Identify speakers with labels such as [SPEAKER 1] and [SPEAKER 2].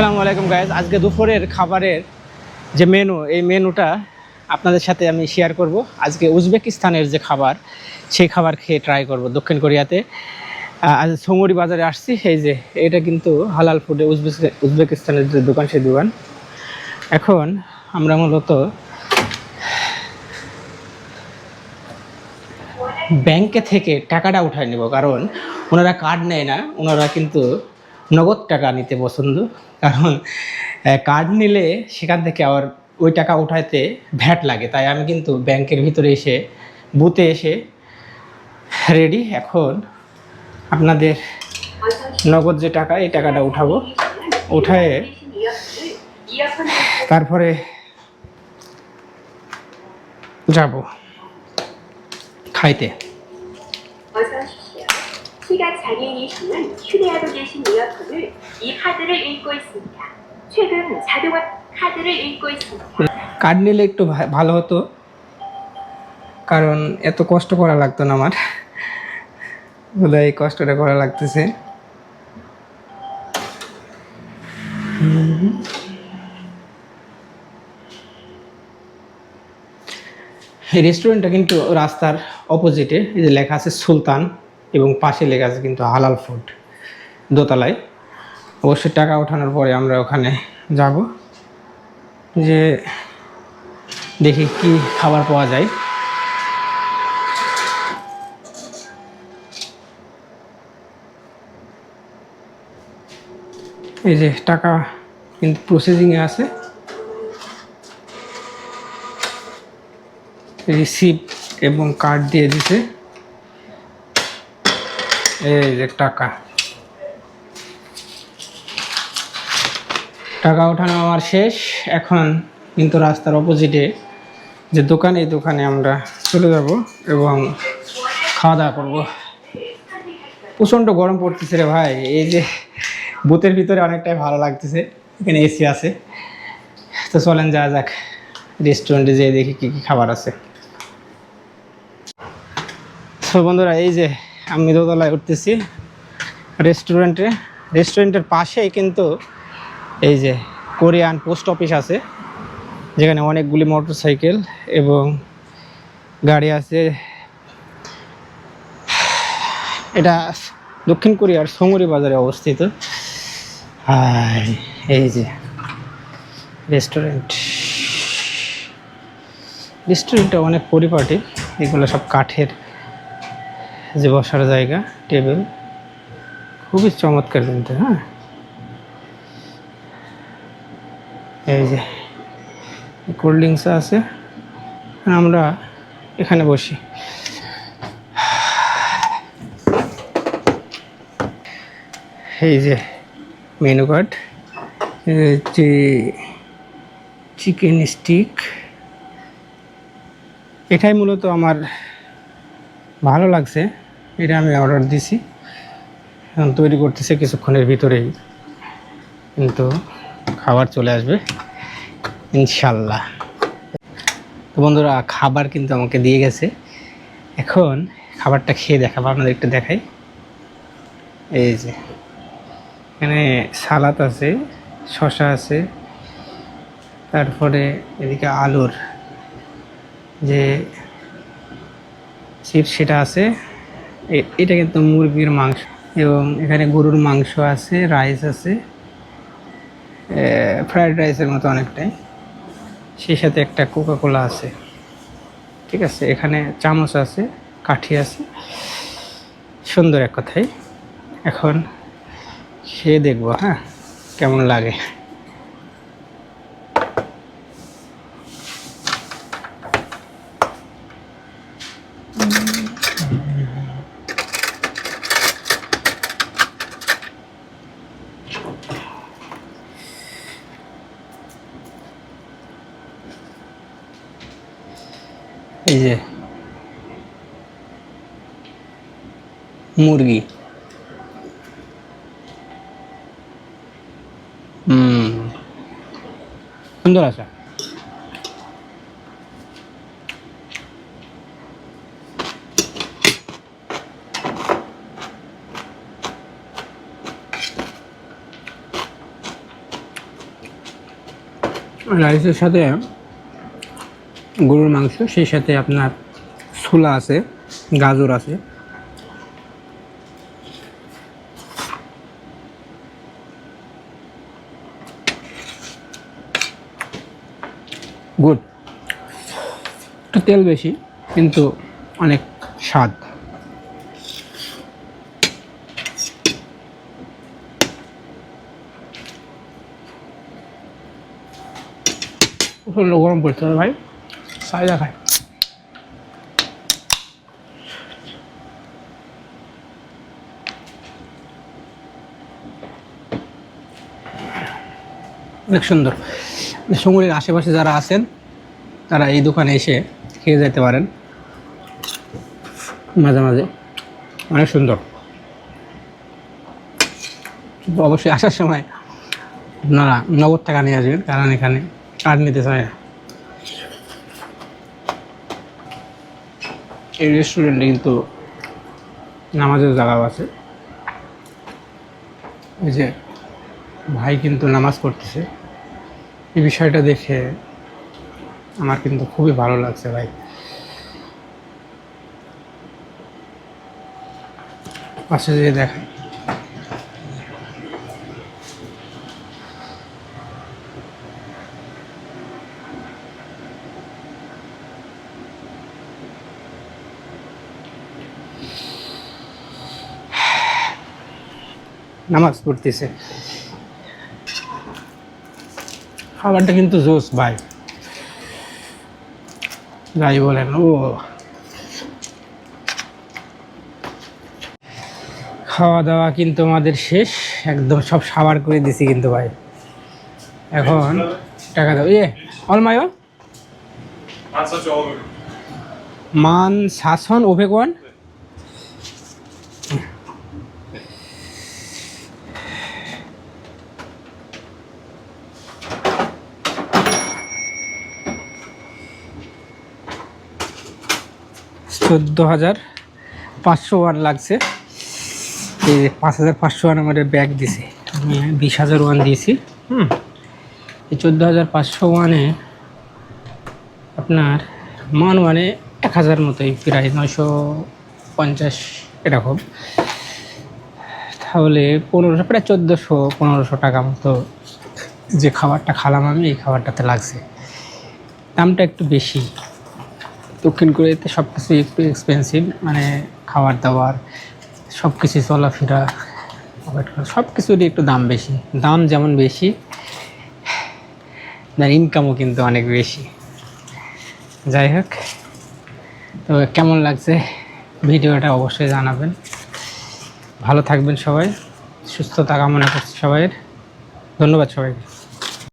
[SPEAKER 1] আসসালামু আলাইকুম গাইজ আজকে দুপুরের খাবারের যে মেনু এই মেনুটা আপনাদের সাথে আমি শেয়ার করব। আজকে উজবেকিস্তানের যে খাবার, সেই খাবার খেয়ে ট্রাই করব দক্ষিণ কোরিয়াতে। আজ সোমরি বাজারে আসছি। এই যে, এটা কিন্তু হালাল ফুডে উজবেক, উজবেকিস্তানের যে দোকান, সেই দোকান। এখন আমরা মূলত ব্যাংকে থেকে টাকাটা উঠায় নেব, কারণ ওনারা কার্ড নেয় না, ওনারা কিন্তু নগদ টাকা নিতে পছন্দ। কারণ কার্ড নিলে সেখান থেকে আবার ওই টাকা উঠাইতে ভ্যাট লাগে। তাই আমি কিন্তু ব্যাংকের ভিতরে এসে, বুথে এসে রেডি এখন আপনাদের নগদ যে টাকা, এই টাকাটা উঠাবো। উঠায়ে তারপরে যাব। খাইতে।
[SPEAKER 2] 시각 장애인이시면 휴대하고 계신 이어폰을 이 카드를 읽고 있습니다. 최근 자동화 카드를 읽고 있습니다.
[SPEAKER 1] কার্ড নিলে একটু ভা- ভালো হতো কারণ এত কষ্ট করা লাগতো না আমার বোধহয় এই কষ্টটা করা লাগতেছে হুম। এই রেস্টুরেন্টটা কিন্তু রাস্তার অপোজিটে এই যে লেখা আছে সুলতান এবং পাশে লেখা আছে কিন্তু হালাল ফুড দোতলায়। অবশ্যই টাকা ওঠানোর পরে আমরা ওখানে যাব। যে দেখি কি খাবার পাওয়া যায়। এই যে টাকা কিন্তু প্রসেসিংয়ে আছে। রিসিপ্ট এবং কার্ড দিয়ে দিছে। এই যে টাকা। টাকা ওঠানো আমার শেষ। এখন কিন্তু রাস্তার অপোজিটে যে দোকান, এই দোকানে আমরা চলে যাব এবং খাওয়া দাওয়া করব। প্রচণ্ড গরম পড়তেছে রে ভাই। এই যে বুথের ভিতরে অনেকটাই ভালো লাগতেছে। এখানে এসি আছে। তো চলেন যা যাক। রেস্টুরেন্টে যেয়ে দেখি কী কী খাবার আছে। তো বন্ধুরা, এই যে আমি দোতলায় উঠতেছি রেস্টুরেন্টে। রেস্টুরেন্টের পাশেই কিন্তু এই যে কোরিয়ান পোস্ট অফিস আছে, যেখানে অনেকগুলি মোটরসাইকেল এবং গাড়ি আছে। এটা দক্ষিণ কোরিয়ার সোমরি বাজারে অবস্থিত। এই যে রেস্টুরেন্ট। রেস্টুরেন্টটা অনেক পরিপাটি, এগুলো সব কাঠের। যে বসার জায়গা, টেবিল, খুবই চমৎকার কিন্তু হ্যাঁ? এই যে কোল্ড ড্রিঙ্কস আছে। আমরা এখানে বসি। এই যে মেনু কার্ড যে চিকেন স্টিক এটাই মূলত আমার ভালো লাগছে। এটা আমি অর্ডার দিছি। এখন তৈরি করতেছে কিছুক্ষণের ভিতরেই। কিন্তু খাবার চলে আসবে ইনশাল্লাহ তো বন্ধুরা, খাবার কিন্তু আমাকে দিয়ে গেছে। এখন খাবারটা খেয়ে দেখাবো, আপনাদের একটু দেখাই। এই যে, এখানে সালাদ আছে শশা আছে, তারপরে এদিকে আলুর যে চিপস সেটা আছে এটা কিন্তু মুরগির মাংস এবং এখানে গরুর মাংস আছে রাইস আছে ফ্রাইড রাইসের মতো অনেকটাই। সেই সাথে একটা কোকা কোলা আছে। ঠিক আছে, এখানে চামচ আছে, কাঠি আছে। সুন্দর এক কথাই। এখন খেয়ে দেখব হ্যাঁ কেমন লাগে। এই যে মুরগি। সুন্দর আছে। রাইসের সাথে গরুর মাংস, সেই সাথে আপনার ছোলা আছে, গাজর আছে। গুড। একটু তেল বেশি, কিন্তু অনেক স্বাদ। গরম পড়তে হবে ভাই। অনেক সুন্দর। সমুদ্রের আশেপাশে যারা আছেন, তারা এই দোকানে এসে খেয়ে যেতে পারেন। মাঝে মাঝে। অনেক সুন্দর। অবশ্যই আসার সময় আপনারা নগদ টাকা নিয়ে আসবেন, কারণ এখানে কার্ড নিতে চায় না এই রেস্টুরেন্টে কিন্তু নামাজের জায়গাও আছে। এই যে ভাই কিন্তু নামাজ পড়তেছে। এই বিষয়টা দেখে আমার কিন্তু খুবই ভালো লাগছে ভাই। পাশে যেয়ে দেখাই নামাজ পড়তেছে। খাবারটা কিন্তু জোস ভাই। যাই বলেন ও। খাওয়া দাওয়া কিন্তু আমাদের শেষ। একদম সব সাবার করে দিছি কিন্তু ভাই। এখন টাকা দাও। ইয়ে অলমায়ো
[SPEAKER 3] Maat staat
[SPEAKER 1] মান শাসন ওভেগন চোদ্দ হাজার পাঁচশো ওয়ান লাগছে। এই পাঁচ হাজার পাঁচশো ওয়ান আমাদের ব্যাগ দিছে। আমি বিশ হাজার ওয়ান দিয়েছি, হুম। এই চোদ্দ হাজার পাঁচশো ওয়ানে আপনার মান মানে এক হাজার মতোই, প্রায় নয়শো পঞ্চাশ এরকম। তাহলে পনেরোশো, প্রায় চোদ্দোশো, পনেরোশো টাকা মতো যে খাবারটা খালাম আমি, এই খাবারটাতে লাগছে। দামটা একটু বেশি। দক্ষিণ কোরিয়াতে সব কিছু একটু এক্সপেন্সিভ মানে খাবার দাবার সব কিছু চলাফেরা সব কিছুরই একটু দাম বেশি। দাম যেমন বেশি তার ইনকামও কিন্তু অনেক বেশি। যাই হোক, তো কেমন লাগছে ভিডিওটা অবশ্যই জানাবেন। ভালো থাকবেন সবাই, সুস্থতা কামনা করছি সবাইয়ের। ধন্যবাদ সবাইকে।